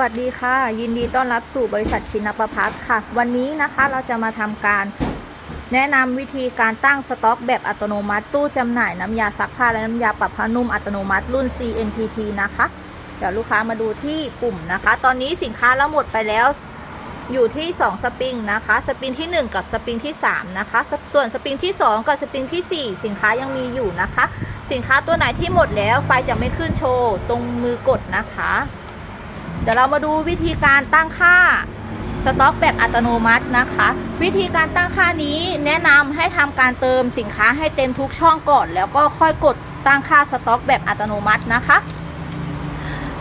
วัสดีค่ะ ยินดีต้อนรับสู่บริษัทชินประพัฒน์ค่ะ วันนี้นะคะเราจะมาทำการ แนะนำวิธีการตั้งสต็อกแบบอัตโนมัติ ตู้จำหน่ายน้ำยาซักผ้าและน้ำยาปรับผ้านุ่มอัตโนมัติ รุ่น CNPP นะคะ เดี๋ยวลูกค้ามาดูที่ปุ่มนะคะ ตอนนี้สินค้าเราหมดไปแล้วอยู่ที่ 2 สปริงนะคะ สปริงที่ 1 กับสปริงที่ 3 นะคะ ส่วนสปริงที่ 2 กับสปริงทีสี่4 สินค้ายังมีอยู่นะคะ สินค้าตัวไหนที่หมดแล้วไฟจะไม่ขึ้นโชว์ตรงมือกดนะคะ เดี๋ยวเรามาดูวิธีการตั้งค่าสต็อกแบบอัตโนมัตินะคะ วิธีการตั้งค่านี้แนะนำให้ทำการเติมสินค้าให้เต็มทุกช่องก่อน แล้วก็ค่อยกดตั้งค่าสต็อกแบบอัตโนมัตินะคะ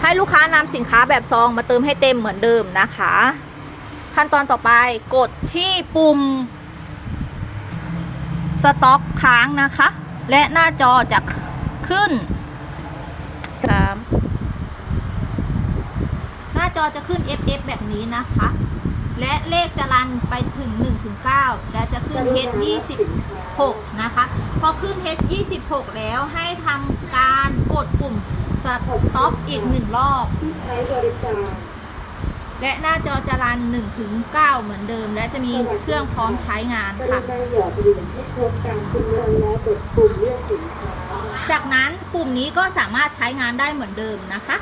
ให้ลูกค้านำสินค้าแบบซองมาเติมให้เต็มเหมือนเดิมนะคะ ขั้นตอนต่อไปกดที่ปุ่มสต็อกค้างนะคะ และหน้าจอจะขึ้นครับ หน้า จอจะขึ้น FF แบบนี้นะคะ และเลขจะรันไปถึง1ถึง9และจะขึ้น H 26นะคะ พอขึ้น H 26แล้วให้ทำการกดปุ่ม Stop อีกหนึ่งรอบที่ใช้บริการและหน้าจอจะรัน1ถึง9เหมือนเดิม และจะมีเครื่องพร้อมใช้งานกรุค่ะณาอย่าเปลี่ยนให้ครบตามจำนวนแล้วกดปุ่มเลือกสินค้าจากนั้นปุ่มนี้ก็สามารถใช้งานได้เหมือนเดิมนะคะ